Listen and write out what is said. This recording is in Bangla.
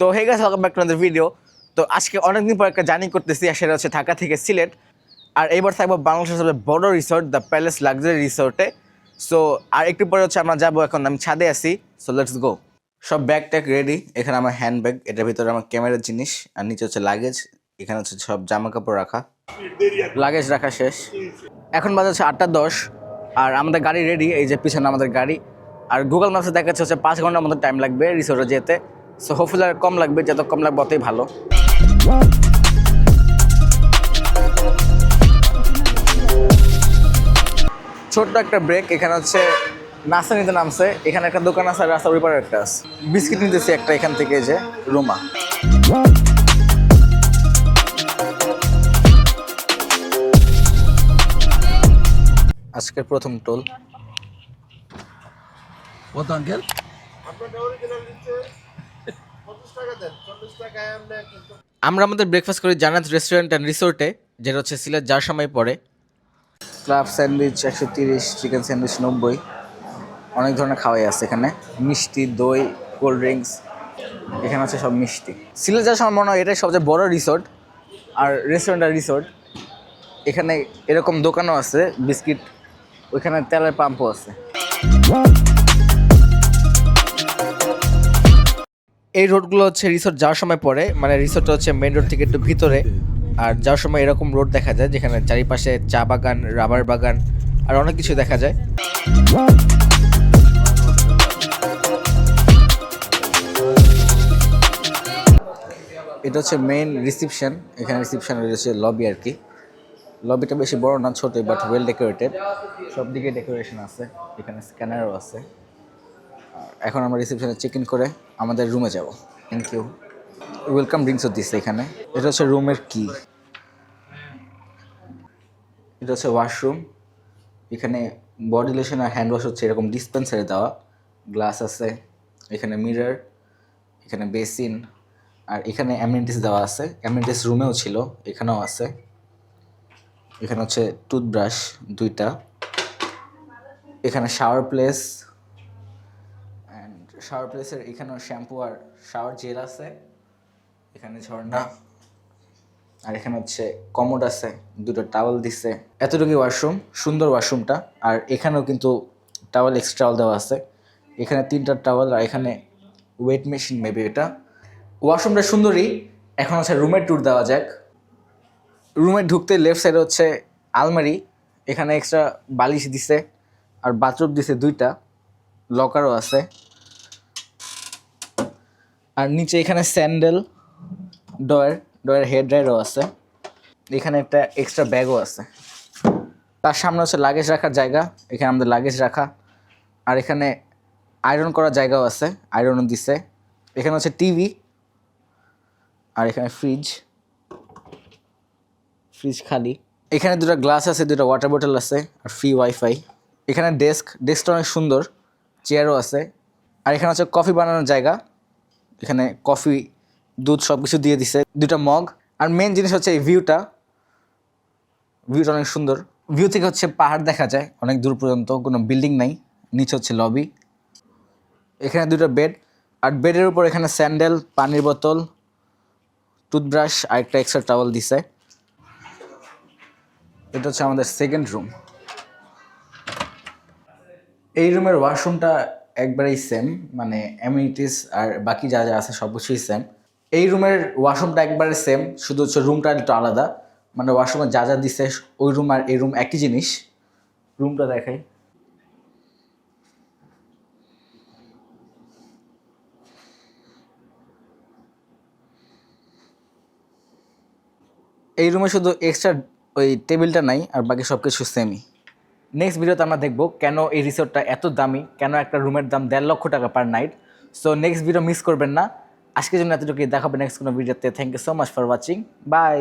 তো হয়ে গেছে ওয়েলকাম ব্যাক টু আমাদের ভিডিও তো, আজকে অনেকদিন পর একটা জার্নি করতেছি, আর সেটা হচ্ছে ঢাকা থেকে সিলেট। আর এইবার থাকব বাংলাদেশের সবচেয়ে বড় রিসোর্ট দ্য প্যালেস লাক্সারি রিসোর্টে সো আর একটু পরে হচ্ছে আমরা যাব, এখন আমি ছাদে আছি। সো লেটস গো সব ব্যাগ ট্যাগ রেডি এখানে আমার হ্যান্ড ব্যাগ এটার ভিতরে আমার ক্যামেরার জিনিস, আর নিচে হচ্ছে লাগেজ এখানে হচ্ছে সব জামা কাপড় রাখা। লাগেজ রাখা শেষ। এখন বাজে হচ্ছে আটটা দশ, আর আমাদের গাড়ি রেডি এই যে পিছনে আমাদের গাড়ি। আর গুগল ম্যাপসে দেখাচ্ছে হচ্ছে পাঁচ ঘণ্টার মতো টাইম লাগবে রিসোর্টে যেতে। সো হোপফুলি আর কম লাগবে, যত কম লাগবে, অতই ভালো। ছোট্ট একটা ব্রেক এখানে হচ্ছে নাস্তা নিতে নামছে। এখানে একটা দোকান আছে, আর রাস্তার ওইপারে একটা আছে। বিস্কিট নিতেছি একটা এখান থেকে যে, রুমা। আজকের প্রথম টোল। কত আঙ্কেল? আমরা আমাদের ব্রেকফাস্ট করি জান্নাত রেস্টুরেন্ট অ্যান্ড রিসোর্টে যেটা হচ্ছে সিলেট যার সময় পড়ে। ক্লাব স্যান্ডউইচ একশো তিরিশ চিকেন স্যান্ডউইচ নব্বই। অনেক ধরনের খাওয়াই আছে এখানে। মিষ্টি দই কোল্ড ড্রিঙ্কস এখানে আছে সব মিষ্টি। সিলেট যাওয়ার সময় মনে হয় এটাই সবচেয়ে বড় রিসোর্ট আর রেস্টুরেন্ট আর রিসোর্ট এখানে এরকম দোকানও আছে বিস্কিট ওইখানে তেলের পাম্পও আছে। এই রোডগুলো হচ্ছে রিসোর্ট যাওয়ার সময় পড়ে। মানে রিসোর্টটা হচ্ছে মেন রোড থেকে একটু ভিতরে। আর যাওয়ার সময় এরকম রোড দেখা যায়, যেখানে চারিপাশে চা বাগান, রাবার বাগান, আর অনেক কিছু দেখা যায়। এটা হচ্ছে মেইন রিসিপশন এখানে রিসিপশন রয়েছে লবি আর কি। লবিটা বেশি বড় না ছোট বাট ওয়েল ডেকোরেটেড সব দিকে ডেকোরেশন আছে। এখানে স্ক্যানারও আছে। এখন আমরা রিসেপশনে চেক ইন করে আমাদের রুমে যাব। থ্যাংক ইউ ওয়েলকাম ড্রিঙ্কসও দিচ্ছে এখানে। এটা হচ্ছে রুমের কি এটা হচ্ছে ওয়াশরুম এখানে বডি লোশন আর হ্যান্ড ওয়াশ হচ্ছে এরকম ডিসপেন্সারে দেওয়া। গ্লাস আছে। এখানে মিরর এখানে বেসিন আর এখানে অ্যামিনিটিস দেওয়া আছে। অ্যামিনিটিস রুমেও ছিল। এখানেও আছে। এখানে হচ্ছে টুথব্রাশ দুইটা। এখানে শাওয়ার প্লেস শাওয়ার প্লেসের এখানেও শ্যাম্পু আর শাওয়ার জেল আছে। এখানে ঝর্ণা। আর এখানে হচ্ছে কমোড আছে, দুটো টাওয়াল দিছে। এতটুকু ওয়াশরুম সুন্দর ওয়াশরুমটা আর এখানেও কিন্তু টাওয়াল এক্সট্রাল দেওয়া আছে। এখানে তিনটা টাওয়াল আর এখানে ওয়েট মেশিন মেবি এটা। ওয়াশরুমটা সুন্দরই। এখন হচ্ছে রুমের ট্যুর দেওয়া যাক। রুমে ঢুকতে লেফট সাইডে হচ্ছে আলমারি। এখানে এক্সট্রা বালিশ দিছে। আর বাথরুম দিছে দুইটা। লকারও আছে। আর নিচে এখানে স্যান্ডেল, ডয়ের ডয়ের হেড ড্রায়ারও আছে। এখানে একটা এক্সট্রা ব্যাগও আছে। তার সামনে হচ্ছে লাগেজ রাখার জায়গা, এখানে আমাদের লাগেজ রাখা। আর এখানে আয়রন করার জায়গাও আছে আয়রনও দিছে। এখানে হচ্ছে টিভি আর এখানে ফ্রিজ ফ্রিজ খালি। এখানে দুটো গ্লাস আছে, দুটো ওয়াটার বোতল আছে আর ফ্রি ওয়াইফাই এখানে ডেস্ক ডেস্কটা অনেক সুন্দর চেয়ারও আছে। আর এখানে হচ্ছে কফি বানানোর জায়গা। এখানে কফি, দুধ সব কিছু দিয়ে দিছে দুটো মগ। আর মেন জিনিস হচ্ছে এই ভিউটা ভিউটা অনেক সুন্দর। ভিউ থেকে হচ্ছে পাহাড় দেখা যায়, অনেক দূর পর্যন্ত, কোনো বিল্ডিং নাই, নিচে হচ্ছে লবি এখানে দুটো বেড আর বেডের উপর এখানে স্যান্ডেল পানির বোতল টুথব্রাশ আর একটা এক্সট্রা টাওয়াল দিছে। এটা হচ্ছে আমাদের সেকেন্ড রুম এই রুমের ওয়াশরুমটা একবারেই সেম মানে অ্যামিনিটিস আর বাকি যা যা আছে সব কিছুই সেম এই রুমের ওয়াশরুমটা একবারে সেম শুধু হচ্ছে রুমটা একটু আলাদা। মানে ওয়াশরুমে যা যা দিছে, ওই রুম আর এই রুম একই জিনিস। রুমটা দেখাই। এই রুমে শুধু এক্সট্রা ওই টেবিলটা নাই, আর বাকি সব কিছু সেমই নেক্সট ভিডিওতে আমরা দেখব কেন এই রিসোর্টটা এত দামি, কেন একটা রুমের দাম দেড় লক্ষ টাকা per night so next video miss করবেন না। আজকের জন্য এতটুকুই। দেখাবে নেক্সট কোনো ভিডিওতে thank you so much for watching bye